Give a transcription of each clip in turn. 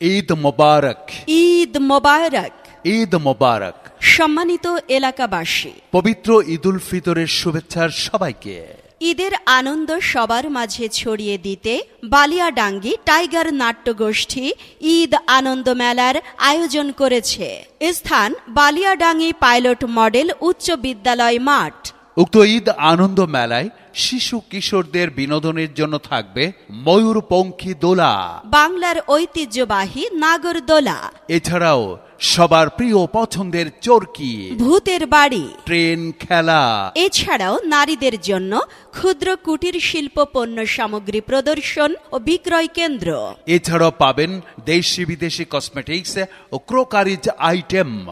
ঈদ মোবারক ঈদ মোবারক ঈদ মোবারক সম্মানিত এলাকাবাসী পবিত্র ঈদুল ফিতরের শুভেচ্ছার সবাইকে ঈদের আনন্দ সবার মাঝে ছড়িয়ে দিতে বালিয়াডাঙ্গি টাইগার নাট্যগোষ্ঠী ঈদ আনন্দ মেলার আয়োজন করেছে স্থান বালিয়াডাঙ্গি পাইলট মডেল উচ্চ বিদ্যালয় মাঠ উক্ত ঈদ আনন্দ মেলায় শিশু কিশোরদের বিনোদনের জন্য থাকবে ময়ূরপঙ্খী দোলা। বাংলার ঐতিহ্যবাহী নাগরদোলা এছাড়াও সবার প্রিয় পছন্দের চরকি। ভূতের বাড়ি। ট্রেন খেলা। এছাড়াও নারীদের জন্য ক্ষুদ্র কুটির শিল্প পণ্য সামগ্রী প্রদর্শন ও বিক্রয় কেন্দ্র। এছাড়াও পাবেন দেশি বিদেশি কসমেটিক্স ও ক্রোকারিজ আইটেম।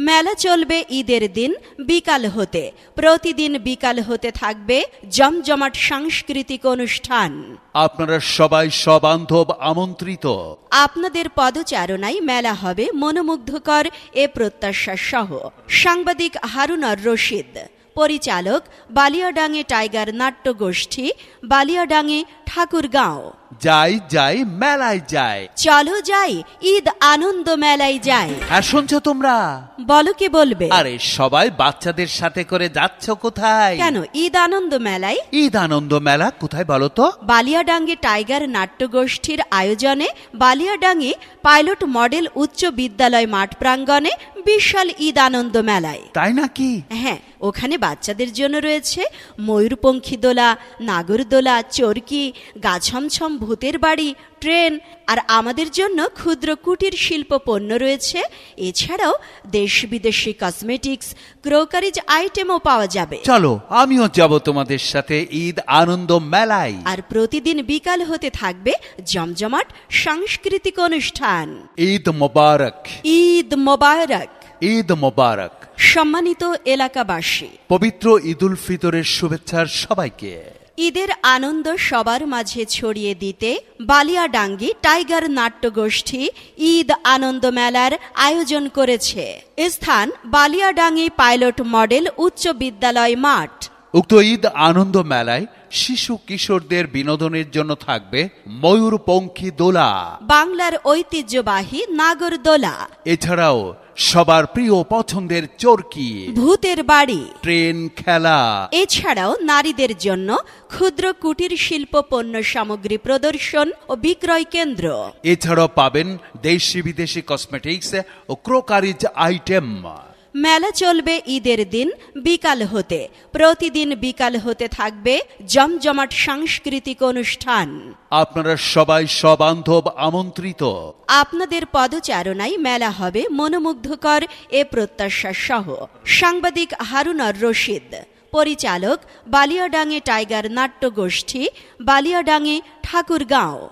মেলা চলবে ঈদের দিন বিকাল হতে। প্রতিদিন বিকাল হতে থাকবে জমজমাট সাংস্কৃতিক অনুষ্ঠান। আপনারা সবাই সবান্ধব আমন্ত্রিত। আপনাদের পদচারণায় মেলা হবে মনোমুগ্ধকর এ প্রত্যাশা সহ। সাংবাদিক হারুনর রশিদ। পরিচালক বালিয়াডাঙ্গে টাইগার নাট্যগোষ্ঠী বালিয়াডাঙ্গে ঠাকুরগাঁও। যাই যাই মেলায় যাই। চলো যাই ঈদ আনন্দ মেলায় যাই। হ্যাঁ শুনছো তোমরা? বলো কি বলবে? আরে সবাই বাচ্চাদের সাথে করে যাচ্ছ কোথায়? কেন ঈদ আনন্দ মেলায়? ঈদ আনন্দ মেলা কোথায় বলো তো? বালিয়াডাঙ্গি টাইগার নাট্যগোষ্ঠীর আয়োজনে বালিয়াডাঙ্গি পাইলট মডেল উচ্চ বিদ্যালয় মাঠ প্রাঙ্গণে বিশাল ঈদ আনন্দ মেলায়। তাই নাকি? হ্যাঁ ওখানে বাচ্চাদের জন্য রয়েছে ময়ূরপঙ্খী দোলা নাগরদোলা চরকি গাছমছম ভূতের বাড়ি ট্রেন আর আমাদের জন্য ক্ষুদ্র কুটির শিল্প পণ্য রয়েছে। এছাড়াও দেশ বিদেশি কসমেটিক্স ক্রোকারিজ আইটেমও পাওয়া যাবে। চলো আমিও যাব তোমাদের সাথে ঈদ আনন্দ মেলায়। আর প্রতিদিন বিকাল হতে থাকবে জমজমাট সাংস্কৃতিক অনুষ্ঠান। ঈদ মোবারক। ঈদ মোবারক। ঈদ মোবারক। সম্মানিত এলাকাবাসী। পবিত্র ঈদুল ফিতরের শুভেচ্ছার সবাইকে। ঈদের আনন্দ সবার মাঝে ছড়িয়ে দিতে বালিয়াডাঙ্গি টাইগার নাট্যগোষ্ঠী ঈদ আনন্দ মেলার আয়োজন করেছে। স্থান বালিয়াডাঙ্গি পাইলট মডেল উচ্চ বিদ্যালয় মাঠ। উক্ত ঈদ আনন্দ মেলায় শিশু কিশোরদের বিনোদনের জন্য থাকবে ময়ূরপঙ্খী দোলা। বাংলার ঐতিহ্যবাহী নাগরদোলা এছাড়াও সবার প্রিয় পছন্দের চরকি। ভূতের বাড়ি। ট্রেন খেলা। এছাড়াও নারীদের জন্য ক্ষুদ্র কুটির শিল্প পণ্য সামগ্রী প্রদর্শন ও বিক্রয় কেন্দ্র। এছাড়াও পাবেন দেশি বিদেশি কসমেটিক্স ও ক্রোকারিজ আইটেম। মেলা চলবে ঈদের দিন বিকাল হতে। প্রতিদিন বিকাল হতে থাকবে জমজমাট সাংস্কৃতিক অনুষ্ঠান। আপনারা সবাই সবান্ধব আমন্ত্রিত। আপনাদের পদচারণায় মেলা হবে মনোমুগ্ধকর এ প্রত্যাশা সহ। সাংবাদিক হারুনর রশিদ। পরিচালক বালিয়াডাঙ্গে টাইগার নাট্যগোষ্ঠী বালিয়াডাঙ্গে ঠাকুরগাঁও।